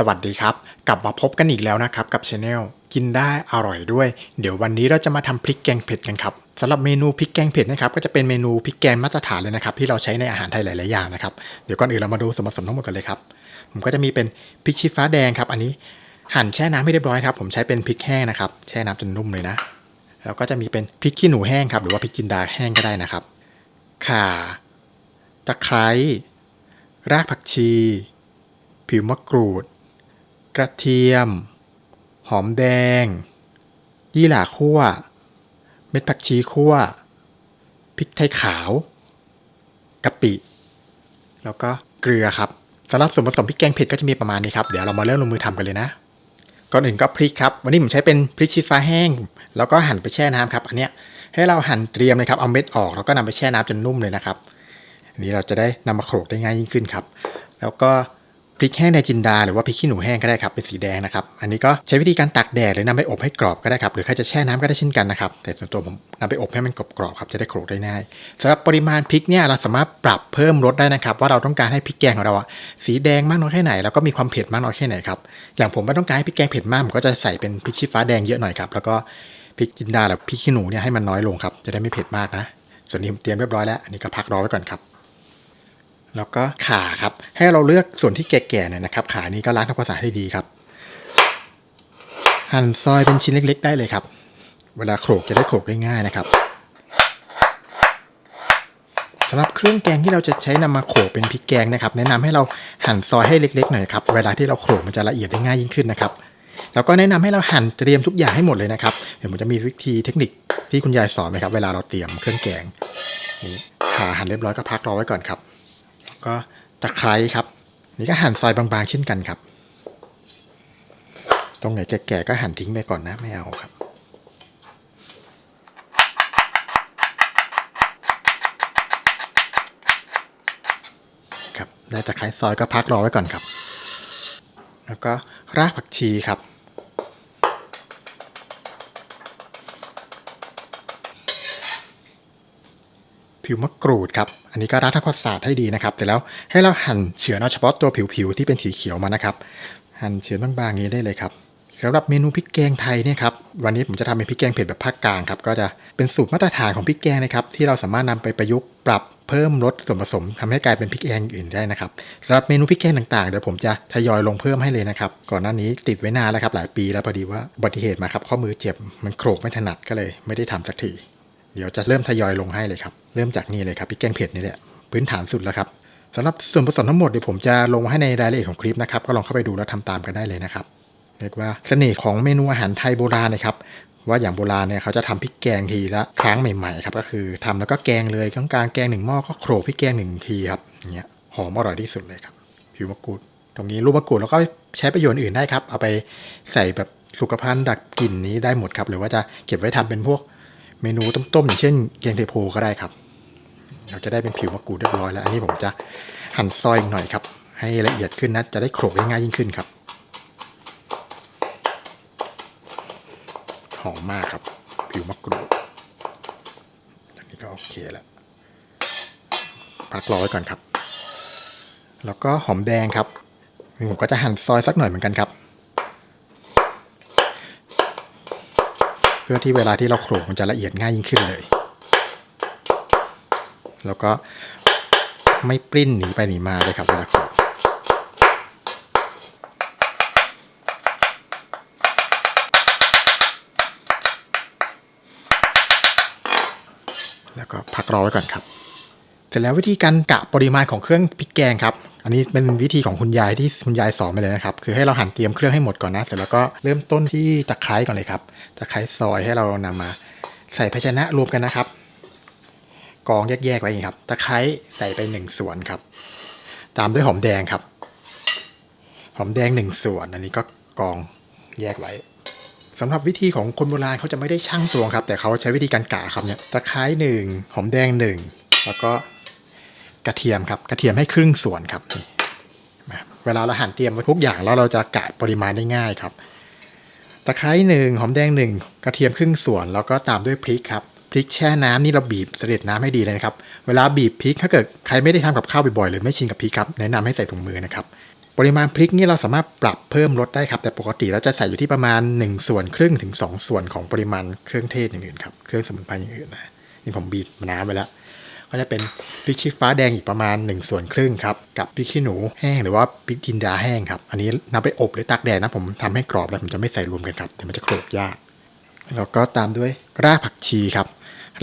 สวัสดีครับ กลับมาพบกันอีกแล้วนะครับกับช anel กินได้อร่อยด้วย เดี๋ยววันนี้เราจะมาทำพริกแกงเผ็ดกันครับสำหรับเมนูพริกแกงเผ็ดนะครับก็จะเป็นเมนูพริกแกงมาตรฐานเลยนะครับที่เราใช้ในอาหารไทยหลายๆอย่างนะครับเดี๋ยวก่อนอื่นเรามาดูส่วนผสมทั้งหมดกันเลยครับผมก็จะมีเป็นพริกชี้ฟ้าแดงครับอันนี้หั่นแช่น้ำให้เรียบร้อยครับผมใช้เป็นพริกแห้งนะครับแช่น้ำจนนุ่มเลยนะ แล้วก็จะมีเป็นพริกขี้หนูแห้งครับหรือว่าพริกจินดาแห้งก็ได้นะครับข่าตะไคร้รากผักชี ผิวมะกรูด กระเทียม หอมแดง ยี่หร่าคั่ว เม็ดผักชีคั่ว พริกไทยขาวกะปิ แล้วก็เกลือครับสำหรับส่วนผสมพริกแกงเผ็ดก็จะมีประมาณนี้ครับ เดี๋ยวเรามาเริ่มลงมือทำกันเลยนะ ก่อนอื่นก็พริกครับ วันนี้ผมใช้เป็นพริกชี้ฟ้าแห้ง แล้วก็หั่นไปแช่น้ำครับ อันเนี้ยให้เราหั่นเตรียมเลยครับ เอาเม็ดออกแล้วก็นำไปแช่น้ำจนนุ่มเลยนะครับ อันนี้เราจะได้นำมาโขลกได้ง่ายยิ่งขึ้นครับ แล้วก็ พริกแห้งในจินดาหรือว่าพริกขี้หนูแห้งก็ได้ครับเป็นสีแดงนะครับอันนี้ก็ใช้วิธีการตักแดดหรือนำไปอบให้กรอบก็ได้ครับหรือใครจะแช่น้ำก็ได้เช่นกันนะครับแต่ส่วนตัวผมนำไปอบให้มันกรอบๆครับจะได้โขลกได้ง่ายสำหรับปริมาณพริกเนี่ยเราสามารถปรับเพิ่มรสได้นะครับ ว่าเราต้องการให้พริกแกงของเราอะสีแดงมากน้อยแค่ไหนแล้วก็มีความเผ็ดมากน้อยแค่ไหนครับอย่างผมไม่ต้องการให้พริกแกงเผ็ดมากผมก็จะใส่เป็นพริกชี้ฟ้าแดงเยอะหน่อยครับแล้วก็พริกจินดาหรือพริกขี้หนูเนี่ยให้มันน้อยลงครับจะได้ไม่เผ็ดมากนะส่วนนี้ผมเตรียมเรียบร้อยแล้วอันนี้ก็พักรอไว้ก่อนครับ แล้วก็ขาครับ ให้เราเลือกส่วนที่แก่ๆหน่อยนะครับ ขานี้ก็ล้างทำความสะอาดให้ดีครับ หั่นซอยเป็นชิ้นเล็ก ๆ ได้เลยครับ เวลาโขลกจะได้โขลกได้ง่ายนะครับสำหรับเครื่องแกงที่เราจะใช้นำมาโขลกเป็นพริกแกงนะครับ แนะนำให้เราหั่นซอยให้เล็กๆหน่อยครับ เวลาที่เราโขลกมันจะละเอียดได้ง่ายยิ่งขึ้นนะครับ แล้วก็แนะนำให้เราหั่นเตรียมทุกอย่างให้หมดเลยนะครับ เดี๋ยวผมจะมีวิธีเทคนิคที่คุณยายสอนนะครับ เวลาเราเตรียมเครื่องแกงนี่ขาหั่นเรียบร้อยก็พักรอไว้ก่อนครับ ก็ตะไคร้ครับ นี่ก็หั่นซอยบางๆเช่นกันครับ ตรงไหนแก่ๆก็หั่นทิ้งไปก่อนนะไม่เอาครับครับได้ตะไคร้ซอยก็พักรอไว้ก่อนครับ แล้วก็รากผักชีครับ ผิวมะกรูดครับ อันนี้ก็รัดทำความสะอาดให้ดีนะครับแต่แล้วให้เราหั่นเฉือนเอาเฉพาะตัวผิวๆที่เป็นสีเขียวมานะครับ หั่นเฉือนบางๆอย่างนี้ได้เลยครับสำหรับเมนูพริกแกงไทยเนี่ยครับวันนี้ผมจะทำเป็นพริกแกงเผ็ดแบบภาคกลางครับก็จะเป็นสูตรมาตรฐานของพริกแกงนะครับที่เราสามารถนำไปประยุกต์ปรับเพิ่มรสส่วนผสมทำให้กลายเป็นพริกแกงอื่นได้นะครับสำหรับเมนูพริกแกงต่างๆเดี๋ยวผมจะทยอยลงเพิ่มให้เลยนะครับก่อนหน้านี้ติดไว้นานแล้วครับหลายปีแล้วพอดีว่าอุบัติเหตุมาครับข้อมือเจ็บมันโขลกไม่ถนัดก็เลย ไม่ได้ทำสักที เดี๋ยวจะเริ่มทยอยลงให้เลยครับ เริ่มจากนี่เลยครับพริกแกงเผ็ดนี่แหละพื้นฐานสุดแล้วครับสำหรับส่วนผสมทั้งหมดเดี๋ยวผมจะลงให้ในรายละเอียดของคลิปนะครับก็ลองเข้าไปดูแล้วทำตามกันได้เลยนะครับเรียกว่าเสน่ห์ของเมนูอาหารไทยโบราณนะครับว่าอย่างโบราณเนี่ยเขาจะทำพริกแกงทีละครั้งใหม่ๆครับก็คือทำแล้วก็แกงเลยกลางๆแกงหนึ่งหม้อก็โขลกพริกแกงหนึ่งทีครับอย่างเงี้ยหอมอร่อยที่สุดเลยครับผิวมะกรูดตรงนี้ลูกมะกรูดแล้วก็ใช้ประโยชน์อื่นได้ครับเอาไปใส่แบบสุขภัณฑ์ดักกลิ่นนี้ได้หมดครับหรือว่าจะเก็บไว้ทำเป็นพวก เมนูต้มๆอย่างเช่นแกงเทโพก็ได้ครับ เราจะได้เป็นผิวมะกรูดเรียบร้อยแล้ว อันนี้ผมจะหั่นซอยอีกหน่อยครับ ให้ละเอียดขึ้นนะ จะได้โขลกได้ง่ายยิ่งขึ้นครับ หอมมากครับ ผิวมะกรูดอันนี้ก็โอเคแล้วพักรอไว้ก่อนครับ แล้วก็หอมแดงครับ ผมก็จะหั่นซอยสักหน่อยเหมือนกันครับ เพื่อที่เวลาที่เราโขลกมันจะละเอียดง่ายยิ่งขึ้นเลย แล้วก็ไม่ปริ้นหนีไปหนีมาเลยครับเวลาโขลกแล้วก็พักรอไว้ก่อนครับ เสร็จแล้ววิธีการกะปริมาณของเครื่องพริกแกงครับ อันนี้เป็นวิธีของคุณยายที่คุณยายสอนไปเลยนะครับ คือให้เราหั่นเตรียมเครื่องให้หมดก่อนนะ เสร็จแล้วก็เริ่มต้นที่ตะไคร้ก่อนเลยครับ ตะไคร้ซอยให้เรานำมาใส่ภาชนะรวมกันนะครับ กองแยกๆไว้อย่างครับ ตะไคร้ใส่ไปหนึ่งส่วนครับ ตามด้วยหอมแดงครับ หอมแดงหนึ่งส่วน อันนี้ก็กองแยกไว้สำหรับวิธีของคนโบราณเขาจะไม่ได้ชั่งตวงครับ แต่เขาใช้วิธีการกะครับเนี่ย ตะไคร้หนึ่งหอมแดงหนึ่งแล้วก็ กระเทียมครับกระเทียมให้ครึ่งส่วนครับนี่เวลาเราหั่นเตรียมไว้ทุกอย่างแล้วเราจะกะปริมาณได้ง่ายครับตะไคร้หนึ่งหอมแดงหนึ่งกระเทียมครึ่งส่วน แล้วก็ตามด้วยพริกครับพริกแช่น้ำนี่เราบีบเสด็จน้ำให้ดีเลยนะครับ เวลาบีบพริกถ้าเกิดใครไม่ได้ทำกับข้าวบ่อยๆหรือไม่ชินกับพริกครับแนะนำให้ใส่ถุงมือนะครับปริมาณพริกนี่เราสามารถปรับเพิ่มลดได้ครับ แต่ปกติเราจะใส่อยู่ที่ประมาณ 1 ส่วนครึ่งถึง 2 ส่วนของปริมาณเครื่องเทศอย่างอื่นครับเครื่องสมุนไพรอย่างอื่นนะนี่ผมบีบน้ำไปแล้ว ก็จะเป็นพริกชี้ฟ้าแดงอีกประมาณ 1 ส่วนครึ่งครับกับพริกขี้หนูแห้งหรือว่าพริกจินดาแห้งครับอันนี้นำไปอบหรือตากแดดนะผมทำให้กรอบแล้วผมจะไม่ใส่รวมกันครับเดี๋ยวมันจะโขลกยากแล้วก็ตามด้วยรากผักชีครับ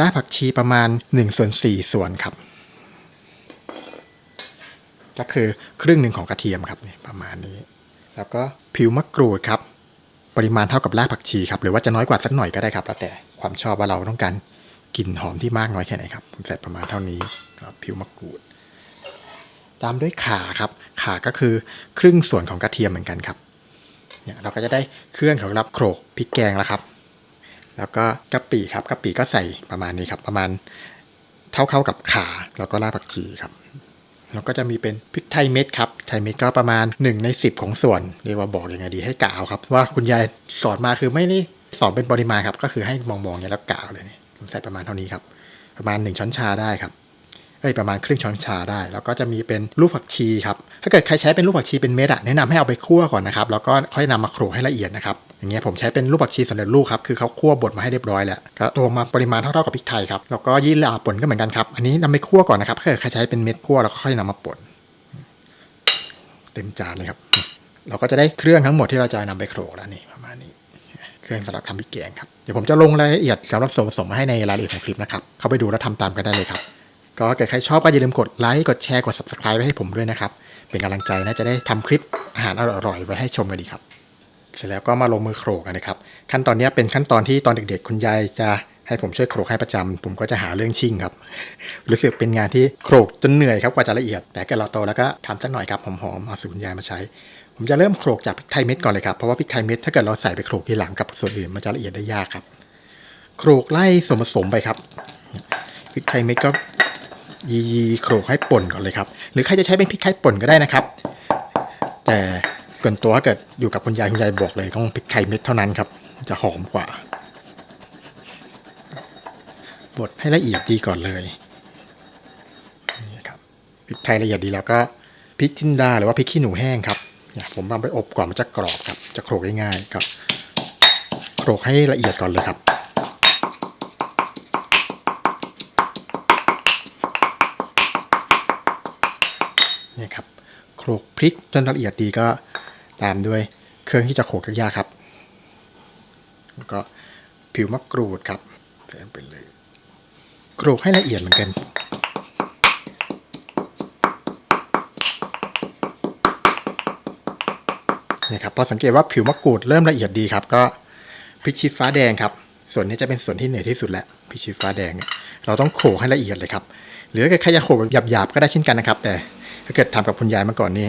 รากผักชีประมาณ1ส่วน4ส่วนครับ ก็คือครึ่งหนึ่งของกระเทียมครับนี่ประมาณนี้ แล้วก็ผิวมะกรูดครับ ปริมาณเท่ากับรากผักชีครับ หรือว่าจะน้อยกว่าสักหน่อยก็ได้ครับ แล้วแต่ความชอบว่าเราต้องการ กลิ่นหอมที่มากน้อยแค่ไหนครับผมใส่ประมาณเท่านี้ครับผิวมะกรูด ตามด้วยขาครับ ขาก็คือครึ่งส่วนของกระเทียมเหมือนกันครับเนี่ยเราก็จะได้เครื่องของรับโขลกพริกแกงแล้วครับ แล้วก็กะปิครับกะปิก็ใส่ประมาณนี้ครับ ประมาณเท่าเข้ากับขาแล้วก็รากผักชีครับแล้วก็จะมีเป็นพริกไทยเม็ดครับไทยเม็ดก็ประมาณ 1 ใน 10 ของส่วน เรียกว่าบอกยังไงดีให้กล่าวครับ ว่าคุณยายสอนมาคือไม่ได้สอนเป็นปริมาณครับ ก็คือให้มองๆเนี่ยแล้วกล่าวเลยเนี่ย ผมใส่ประมาณเท่านี้ครับ ประมาณ 1 ช้อนชาได้ครับเอ้ยประมาณครึ่งช้อนชาได้ แล้วก็จะมีเป็นลูกผักชีครับ ถ้าเกิดใครใช้เป็นลูกผักชีเป็นเม็ดอะแนะนำให้เอาไปคั่วก่อนนะครับ แล้วก็ค่อยนำมาโขลกให้ละเอียดนะครับ อย่างเงี้ยผมใช้เป็นลูกผักชีสำเร็จรูปครับ คือเขาคั่วบดมาให้เรียบร้อยแล้ว ก็ตวงมาปริมาณเท่าๆกับพริกไทยครับ แล้วก็ยี่หร่าป่นก็เหมือนกันครับ อันนี้นำไปคั่วก่อนนะครับถ้าเกิดใครใช้เป็นเม็ดคั่วแล้วก็ค่อยนำมาป่น เต็มจานเลยครับ เราก็จะได้เครื่องทั้งหมดที่เราจะนำไปโขลกแล้วนี่ประมาณนี้ เครื่องสำหรับทำพริกแกงครับ เดี๋ยวผมจะลงรายละเอียดสำหรับส่วนผสมมาให้ในรายละเอียดของคลิปนะครับ เข้าไปดูแล้วทำตามกันได้เลยครับ ก็เกิดใครชอบก็อย่าลืมกดไลค์ กดแชร์ กด subscribe ไว้ให้ผมด้วยนะครับ เป็นกำลังใจนะจะได้ทำคลิปอาหารอร่อยๆไว้ให้ชมกันดีครับ เสร็จแล้วก็มาลงมือโขลกกันนะครับ ขั้นตอนนี้เป็นขั้นตอนที่ตอนเด็กๆ คุณยายจะให้ผมช่วยโขลกให้ประจำผมก็จะหาเรื่องชิ่งครับ รู้สึกเป็นงานที่โขลกจนเหนื่อยครับกว่าจะละเอียด แต่ก็เราโตแล้วก็ทำสักหน่อยครับหอมๆเอาสูตรคุณยายมาใช้ ผมจะเริ่มโขลกจากพริกไทยเม็ดก่อนเลยครับ เพราะว่าพริกไทยเม็ดถ้าเกิดเราใส่ไปโขลกทีหลังกับส่วนอื่นมันจะละเอียดได้ยากครับ โขลกไล่ส่วนผสมไปครับ พริกไทยเม็ดก็ยีโขลกให้ป่นก่อนเลยครับ หรือใครจะใช้เป็นพริกไทยป่นก็ได้นะครับ แต่ส่วนตัวถ้าเกิดอยู่กับคุณยายคุณยายบอกเลยต้องพริกไทยเม็ดเท่านั้นครับ จะหอมกว่า บดให้ละเอียดดีก่อนเลยนี่ครับพริกไทยละเอียดดีแล้วก็พริกจินดาหรือว่าพริกขี้หนูแห้งครับ เนี่ยผมเอาไปอบก่อนมันจะกรอบครับ จะโขลกง่ายๆครับ โขลกให้ละเอียดก่อนเลยครับ นี่ครับโขลกพริกจนละเอียดดีก็ตามด้วยเครื่องที่จะโขลกยากๆครับ แล้วก็ผิวมะกรูดครับเติมไปเลยโขลกให้ละเอียดเหมือนกัน นี่ครับพอสังเกตว่าผิวมะกรูดเริ่มละเอียดดีครับก็พริกชี้ฟ้าแดงครับส่วนนี้จะเป็นส่วนที่เหนื่อยที่สุดแล้วพริกชี้ฟ้าแดงเนี่ยเราต้องโขลกให้ละเอียดเลยครับหรือถ้าเกิดใครจะโขลกแบบหยาบๆก็ได้เช่นกันนะครับ แต่ถ้าเกิดทำกับคุณยายมาก่อนนี้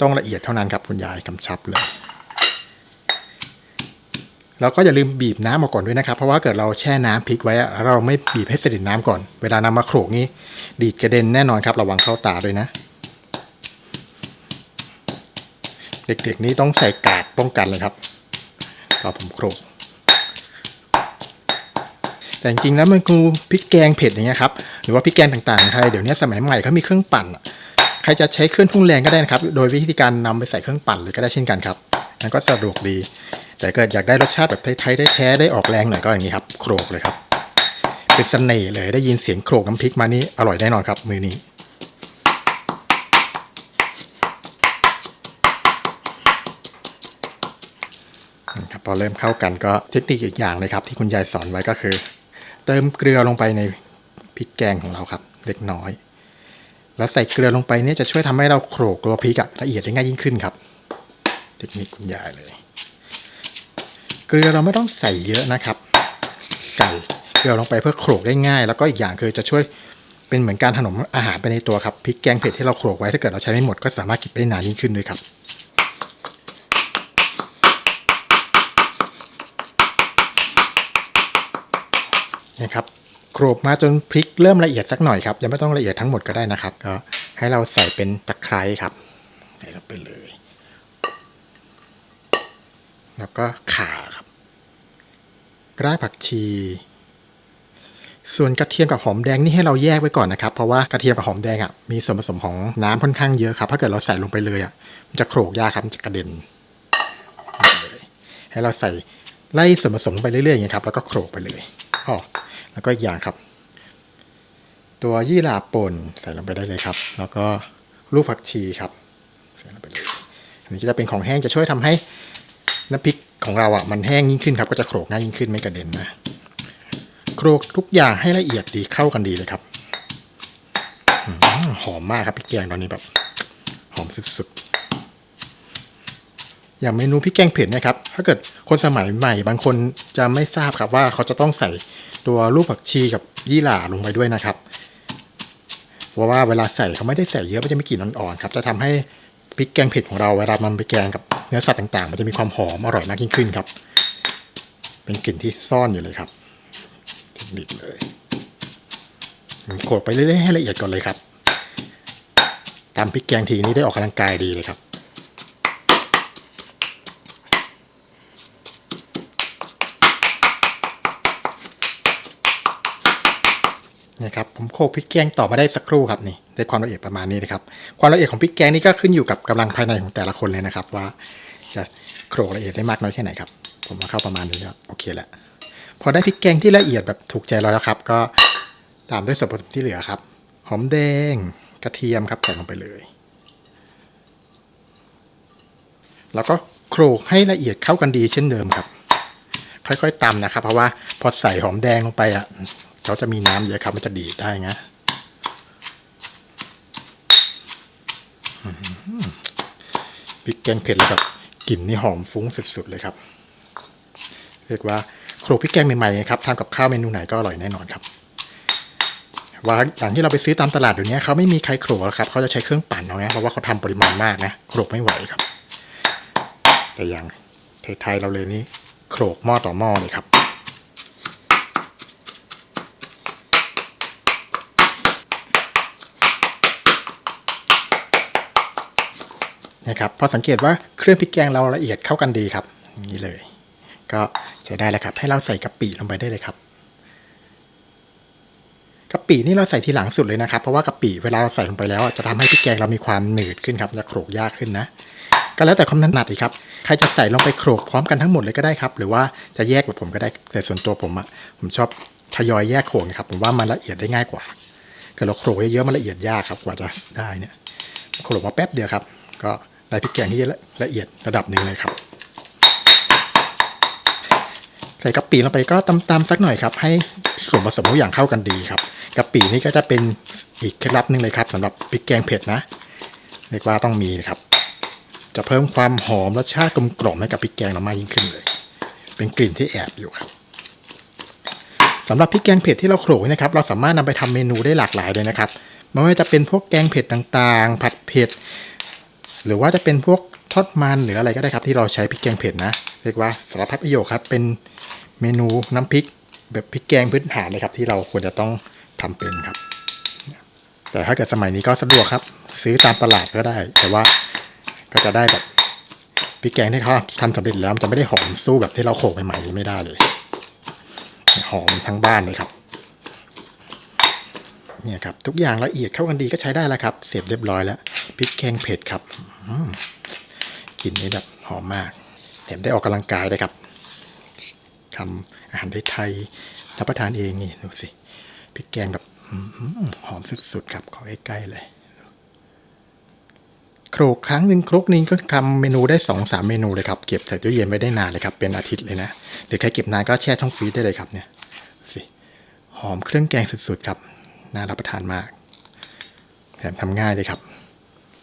ต้องละเอียดเท่านั้นครับคุณยายกำชับเลยแล้วก็อย่าลืมบีบน้ำออกก่อนด้วยนะครับ เพราะว่าเกิดเราแช่น้ำพริกไว้แล้วเราไม่บีบให้สนิทน้ำก่อน เวลานำมาโขลกนี้ดีดกระเด็นแน่นอนครับระวังเข้าตาด้วยนะ เด็กๆนี้ต้องใส่กาดป้องกันเลยครับตอผมโขลกแต่จริงๆแล้วมันคือพริกแกงเผ็ดอย่างเงี้ยครับหรือว่าพริกแกงต่างๆของไทยเดี๋ยวนี้สมัยใหม่เขามีเครื่องปั่นใครจะใช้เครื่องทุ่นแรงก็ได้นะครับ โดยวิธีการนำไปใส่เครื่องปั่นเลยก็ได้เช่นกันครับนั่นก็สะดวกดี แต่เกิดอยากได้รสชาติแบบไทยๆได้แท้ได้ออกแรงหน่อยก็อย่างนี้ครับโขลกเลยครับ เป็นเสน่ห์เลยได้ยินเสียงโขลกน้ำพริกมานี่อร่อยแน่นอนครับมือนี้ ครับพอเริ่มเข้ากันก็เทคนิคอีกอย่างเลยครับ ที่คุณยายสอนไว้ก็คือ เติมเกลือลงไปในพริกแกงของเราครับ เล็กน้อย แล้วใส่เกลือลงไปเนี่ยจะช่วยทำให้เราโขลกตัวพริกอะละเอียดได้ง่ายยิ่งขึ้นครับ เทคนิคคุณยายเลย เกลือเราไม่ต้องใส่เยอะนะครับ ใส่เกลือลงไปเพื่อโขลกได้ง่าย แล้วก็อีกอย่างคือจะช่วยเป็นเหมือนการถนอมอาหารไปในตัวครับพริกแกงเผ็ดที่เราโขลกไว้ถ้าเกิดเราใช้ไม่หมดก็สามารถเก็บได้นานยิ่งขึ้นด้วยครับ นะครับโขลกมาจนพริกเริ่มละเอียดสักหน่อยครับยังไม่ต้องละเอียดทั้งหมดก็ได้นะครับ ก็ให้เราใส่เป็นตะไคร้ครับใส่ลงไปเลย แล้วก็ข่าครับรากผักชี ส่วนกระเทียมกับหอมแดงนี่ให้เราแยกไว้ก่อนนะครับ เพราะว่ากระเทียมกับหอมแดงอะมีส่วนผสมของน้ำค่อนข้างเยอะครับ ถ้าเกิดเราใส่ลงไปเลยอะมันจะโขลกยากครับมันจะกระเด็นเลยให้เราใส่ไล่ส่วนผสมไปเรื่อยๆอย่างเงี้ครับ แล้วก็โขลกไปเลย อ๋อแล้วก็อีกอย่างครับ ตัวยี่หร่าป่นใส่ลงไปได้เลยครับ แล้วก็ลูกผักชีครับใส่ลงไปเลยอันนี้ก็จะเป็นของแห้งจะช่วยทำให้น้ำพริกของเราอะมันแห้งยิ่งขึ้นครับ ก็จะโขลกง่ายยิ่งขึ้นไม่กระเด็นนะโขลกทุกอย่างให้ละเอียดดีเข้ากันดีเลยครับหอมมากครับพริกแกงตอนนี้แบบ หอมสุดๆ อย่างเมนูพริกแกงเผ็ดนะครับ ถ้าเกิดคนสมัยใหม่ บางคนจะไม่ทราบครับว่าเขาจะต้องใส่ตัวลูกผักชีกับยี่หร่าลงไปด้วยนะครับ เพราะว่าเวลาใส่เขาไม่ได้ใส่เยอะมันจะมีกลิ่นอ่อนๆครับ จะทำให้พริกแกงเผ็ดของเราเวลามันไปแกงกับเนื้อสัตว์ต่างๆ มันจะมีความหอมอร่อยมากยิ่งขึ้นครับ เป็นกลิ่นที่ซ่อนอยู่เลยครับเทคนิคเลยโขลกไปเรื่อยๆให้ละเอียดก่อนเลยครับตามพริกแกงทีนี้ได้ออกกำลังกายดีเลยครับ นี่ครับผมโขลกพริกแกงต่อมาได้สักครู่ครับนี่ได้ความละเอียดประมาณนี้นะครับความละเอียดของพริกแกงนี่ก็ขึ้นอยู่กับกำลังภายในของแต่ละคนเลยนะครับ ว่าจะโขลกละเอียดได้มากน้อยแค่ไหนครับ ผมมาเข้าประมาณนี้ก็โอเคแล้วพอได้พริกแกงที่ละเอียดแบบถูกใจเราแล้วครับ ก็ตามด้วยส่วนผสมที่เหลือครับหอมแดงกระเทียมครับใส่ลงไปเลย แล้วก็โขลกให้ละเอียดเข้ากันดีเช่นเดิมครับ ค่อยๆตำนะครับ เพราะว่าพอใส่หอมแดงลงไปอะ เขาจะมีน้ำเยอะครับมันจะดีดได้นะพริกแกงเผ็ดแล้วแบบกลิ่นนี่หอมฟุ้งสุดๆเลยครับ เรียกว่าโขลกพริกแกงใหม่ๆนะครับทำกับข้าวเมนูไหนก็อร่อยแน่นอนครับว่าอย่างที่เราไปซื้อตามตลาดเดี๋ยวนี้เขาไม่มีใครโขลกแล้วครับเขาจะใช้เครื่องปั่นเอาไงเพราะว่าเขาทำปริมาณมากนะโขลกไม่ไหวครับ แต่อย่างไทยๆเราเลยนี่โขลกหม้อต่อหม้อเลยครับ นะครับพอสังเกตว่าเครื่องพริกแกงเราละเอียดเข้ากันดีครับอย่างนี้เลย ก็ใช้ได้แล้วครับ ให้เราใส่กะปิลงไปได้เลยครับกะปินี่เราใส่ทีหลังสุดเลยนะครับ เพราะว่ากะปิเวลาเราใส่ลงไปแล้ว จะทำให้พริกแกงเรามีความหนืดขึ้นครับจะโขลกยากขึ้นนะ ก็แล้วแต่ความถนัดอีกครับใครจะใส่ลงไปโขลกพร้อมกันทั้งหมดเลยก็ได้ครับ หรือว่าจะแยกแบบผมก็ได้แต่ส่วนตัวผมอะผมชอบทยอยแยกโขลกครับผมว่ามันละเอียดได้ง่ายกว่าเกิดเราโขลกเยอะๆมันละเอียดยากครับกว่าจะได้เนี่ยโขลกมาแป๊บเดียวครับ ก็ ได้พริกแกงที่ละเอียดระดับหนึ่งเลยครับ ใส่กะปิลงไปก็ตำๆสักหน่อยครับ ให้ส่วนผสมทุกอย่างเข้ากันดีครับกะปินี่ก็จะเป็นอีกเคล็ดลับหนึ่งเลยครับสำหรับพริกแกงเผ็ดนะเรียกว่าต้องมีนะครับ จะเพิ่มความหอมรสชาติกลมกล่อมให้กับพริกแกงเรามากยิ่งขึ้นเลย เป็นกลิ่นที่แอบอยู่ครับสำหรับพริกแกงเผ็ดที่เราโขลกนะครับ เราสามารถนำไปทำเมนูได้หลากหลายเลยนะครับไม่ว่าจะเป็นพวกแกงเผ็ดต่างๆ ผัดเผ็ด หรือว่าจะเป็นพวกทอดมันหรืออะไรก็ได้ครับ ที่เราใช้พริกแกงเผ็ดนะเรียกว่าสารพัดประโยชน์ครับ เป็นเมนูน้ำพริก แบบพริกแกงพื้นฐานเลยครับ ที่เราควรจะต้องทำเป็นครับ แต่ถ้าเกิดสมัยนี้ก็สะดวกครับ ซื้อตามตลาดก็ได้ แต่ว่าก็จะได้แบบพริกแกงที่เขาทำสำเร็จแล้วมันจะไม่ได้หอมสู้แบบที่เราโขลกใหม่ๆไม่ได้เลย หอมทั้งบ้านเลยครับ เนี่ยครับทุกอย่างละเอียดเข้ากันดีก็ใช้ได้แล้วครับ เสร็จเรียบร้อยแล้วพริกแกงเผ็ดครับกลิ่นนี้แบบหอมมากแถมได้ออกกำลังกายด้วยครับทำอาหารไทยรับประทานเองนี่ดูสิพริกแกงแบบอหอมสุดๆครับขอใกล้ๆเลยโขลกครั้งหนึ่งครกนึงก็ทำเมนูได้สองสามเมนูเลยครับ เก็บใส่ตู้เย็นไว้ได้นานเลยครับ เป็นอาทิตย์เลยนะหรือใครเก็บนานก็แช่ช่องฟรีซได้เลยครับเนี่ยสิหอมเครื่องแกงสุดๆครับ น่ารับประทานมากแถมทำง่ายเลยครับ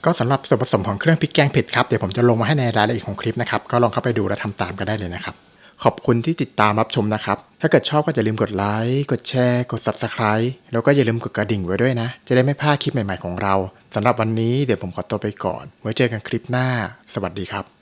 ก็สำหรับส่วนผสมของเครื่องพริกแกงเผ็ดครับ เดี๋ยวผมจะลงมาให้ในรายละเอียดของคลิปนะครับ ก็ลองเข้าไปดูและทำตามกันได้เลยนะครับ ขอบคุณที่ติดตามรับชมนะครับ ถ้าเกิดชอบก็อย่าลืมกดไลค์ กดแชร์ กด Subscribe แล้วก็อย่าลืมกดกระดิ่งไว้ด้วยนะ จะได้ไม่พลาดคลิปใหม่ๆของเราสำหรับวันนี้เดี๋ยวผมขอตัวไปก่อน ไว้เจอกันคลิปหน้า สวัสดีครับ